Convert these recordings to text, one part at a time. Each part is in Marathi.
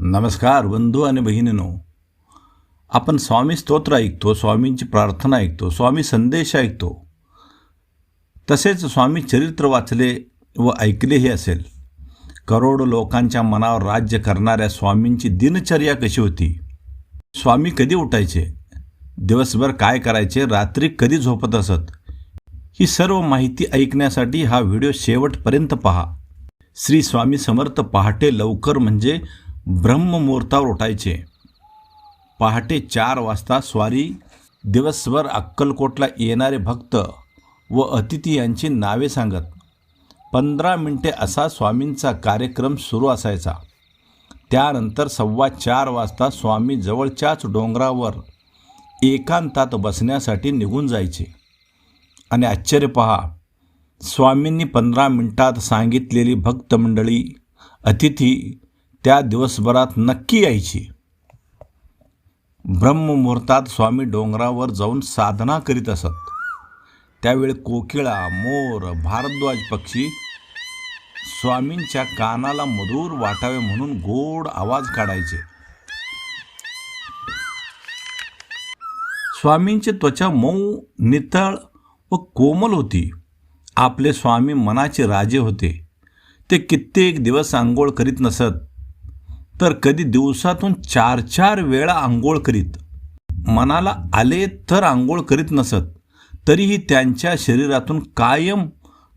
नमस्कार बंधू आणि बहिणीनो. आपण स्वामी स्तोत्र ऐकतो स्वामींची प्रार्थना ऐकतो स्वामी संदेश ऐकतो. तसेच स्वामी चरित्र वाचले व ऐकलेही असेल. करोडो लोकांच्या मनावर राज्य करणाऱ्या स्वामींची दिनचर्या कशी होती? स्वामी कधी उठायचे? दिवसभर काय करायचे? रात्री कधी झोपत असत? ही सर्व माहिती ऐकण्यासाठी हा व्हिडिओ शेवटपर्यंत पहा. श्री स्वामी समर्थ पहाटे लवकर म्हणजे ब्रह्ममुहूर्तावर उठायचे. पहाटे चार वाजता स्वारी दिवसभर अक्कलकोटला येणारे भक्त व अतिथी यांची नावे सांगत पंधरा मिनटे असा स्वामींचा कार्यक्रम सुरू असायचा. त्यानंतर सव्वा चार वाजता स्वामी जवळच्याच डोंगरावर एकांतात बसण्यासाठी निघून जायचे. आणि आश्चर्य पहा स्वामींनी पंधरा मिनटात सांगितलेली भक्त मंडळी अतिथी त्या दिवसभरात नक्की यायची. ब्रह्ममुहूर्तात स्वामी डोंगरावर जाऊन साधना करीत असत. त्यावेळी कोकिळा मोर भारद्वाज पक्षी स्वामींच्या कानाला मधुर वाटावे म्हणून गोड आवाज काढायचे. स्वामींची त्वचा मऊ नितळ व कोमल होती. आपले स्वामी मनाचे राजे होते. ते कित्येक दिवस आंघोळ करीत नसत. तर कधी दिवसातून चार चार वेळा आंघोळ करीत. मनाला आले तर आंघोळ करीत नसत. तरीही त्यांच्या शरीरातून कायम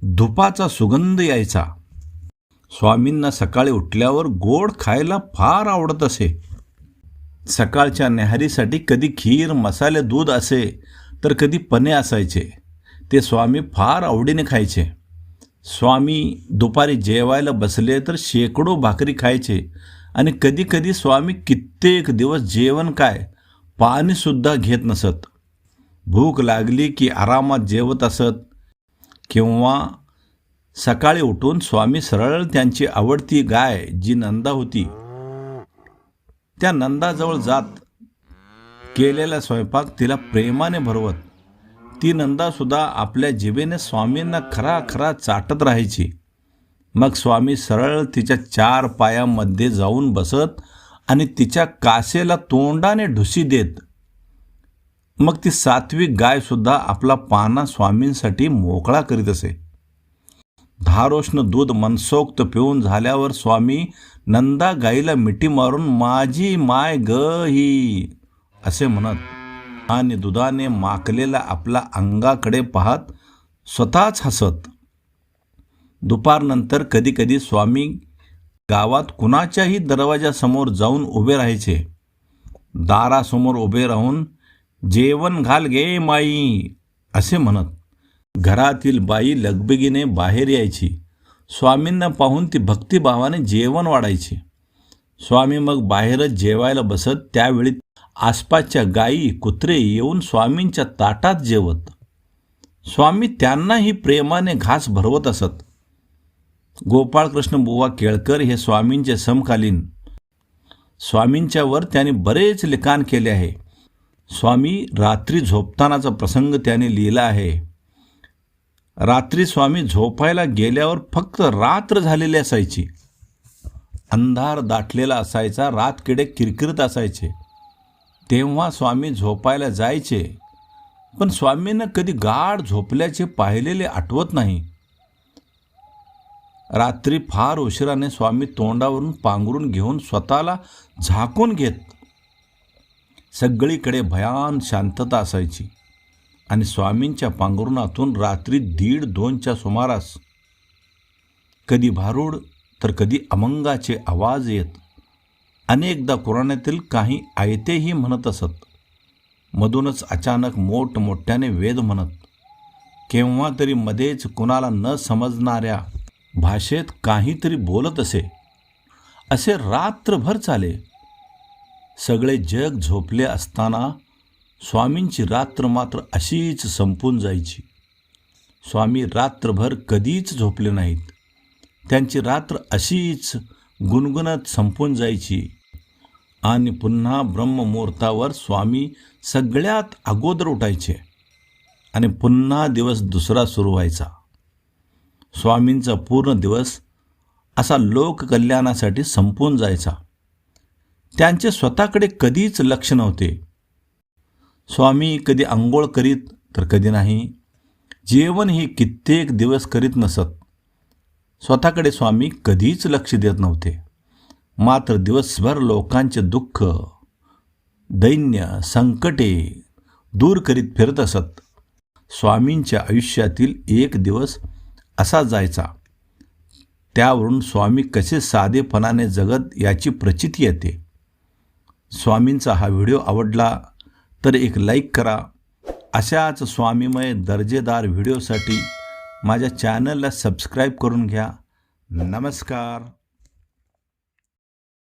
धुपाचा सुगंध यायचा. स्वामींना सकाळी उठल्यावर गोड खायला फार आवडत असे. सकाळच्या न्याहारीसाठी कधी खीर मसाले दूध असे तर कधी पने असायचे. ते स्वामी फार आवडीने खायचे. स्वामी दुपारी जेवायला बसले तर शेकडो भाकरी खायचे. आणि कधीकधी स्वामी कित्येक दिवस जेवण काय? पाणीसुद्धा घेत नसत. भूक लागली की आरामात जेवत असत. किंवा सकाळी उठून स्वामी सरळ त्यांची आवडती गाय जी नंदा होती त्या नंदाजवळ जात केलेला स्वयंपाक तिला प्रेमाने भरवत. ती नंदासुद्धा आपल्या जिभेने स्वामींना खरा खरा चाटत राहायची. मग स्वामी सरळ तिच्या चार पायामध्ये जाऊन बसत आणि तिच्या कासेला तोंडाने ढुसी देत. मग ती सात्विक गायसुद्धा आपला पाना स्वामींसाठी मोकळा करीत असे. धारोष्ण दूध मनसोक्त पिऊन झाल्यावर स्वामी नंदा गाईला मिठी मारून माझी माय ग ही असे म्हणत आणि दुधाने माकलेला आपला अंगाकडे पाहत स्वतःच हसत. दुपारनंतर कधीकधी स्वामी गावात कुणाच्याही दरवाजासमोर जाऊन उभे राहायचे. दारासमोर उभे राहून जेवण घाल गे माई असे म्हणत. घरातील बाई लगबगीने बाहेर यायची. स्वामींना पाहून ती भक्तिभावाने जेवण वाढायची. स्वामी मग बाहेरच जेवायला बसत त्यावेळी आसपासच्या गायी कुत्रे येऊन स्वामींच्या ताटात जेवत. स्वामी त्यांनाही प्रेमाने घास भरवत असत. गोपाळकृष्ण बुवा केळकर हे स्वामींचे समकालीन. स्वामींच्यावर त्यांनी बरेच लिखाण केले आहे. स्वामी रात्री झोपतानाचा प्रसंग त्याने लिहिला आहे. रात्री स्वामी झोपायला गेल्यावर फक्त रात्र झालेली असायची. अंधार दाटलेला असायचा रातकिडे किरकिरत असायचे. तेव्हा स्वामी झोपायला जायचे पण स्वामींना कधी गाढ झोपल्याचे पाहिलेले आठवत नाही. रात्री फार उशिराने स्वामी तोंडावरून पांघरून घेऊन स्वतःला झाकून घेत. सगळीकडे भयान शांतता असायची. आणि स्वामींच्या पांघरुणातून रात्री दीड दोनच्या सुमारास कधी भारूड तर कधी अमंगाचे आवाज येत. अनेकदा कुराणातील काही आयतेही म्हणत असत. मधूनच अचानक मोठमोठ्याने वेद म्हणत. केव्हा तरी मध्येच कुणाला न समजणाऱ्या भाषेत काहीतरी बोलत असे. असे रात्रभर चाले. सगळे जग झोपले असताना स्वामींची रात्र मात्र अशीच संपून जायची. स्वामी रात्रभर कधीच झोपले नाहीत. त्यांची रात्र अशीच गुणगुणत संपून जायची. आणि पुन्हा ब्रह्ममुहूर्तावर स्वामी सगळ्यात अगोदर उठायचे. आणि पुन्हा दिवस दुसरा सुरू व्हायचा. स्वामींचा पूर्ण दिवस असा लोककल्याणासाठी संपून जायचा. त्यांचे स्वतःकडे कधीच लक्ष नव्हते. स्वामी कधी आंघोळ करीत तर कधी नाही. जेवण ही कित्येक दिवस करीत नसत. स्वतःकडे स्वामी कधीच लक्ष देत नव्हते. मात्र दिवसभर लोकांचे दुःख दैन्य संकटे दूर करीत फिरत असत. स्वामींच्या आयुष्यातील एक दिवस असा जायचा. त्यावरून स्वामी कसे साधेपणाने जगत याची प्रचिती येते. स्वामींचा हा व्हिडिओ आवडला तर एक लाईक करा. अशाच स्वामीमय दर्जेदार व्हिडिओसाठी माझ्या चॅनलला सबस्क्राईब करून घ्या. नमस्कार.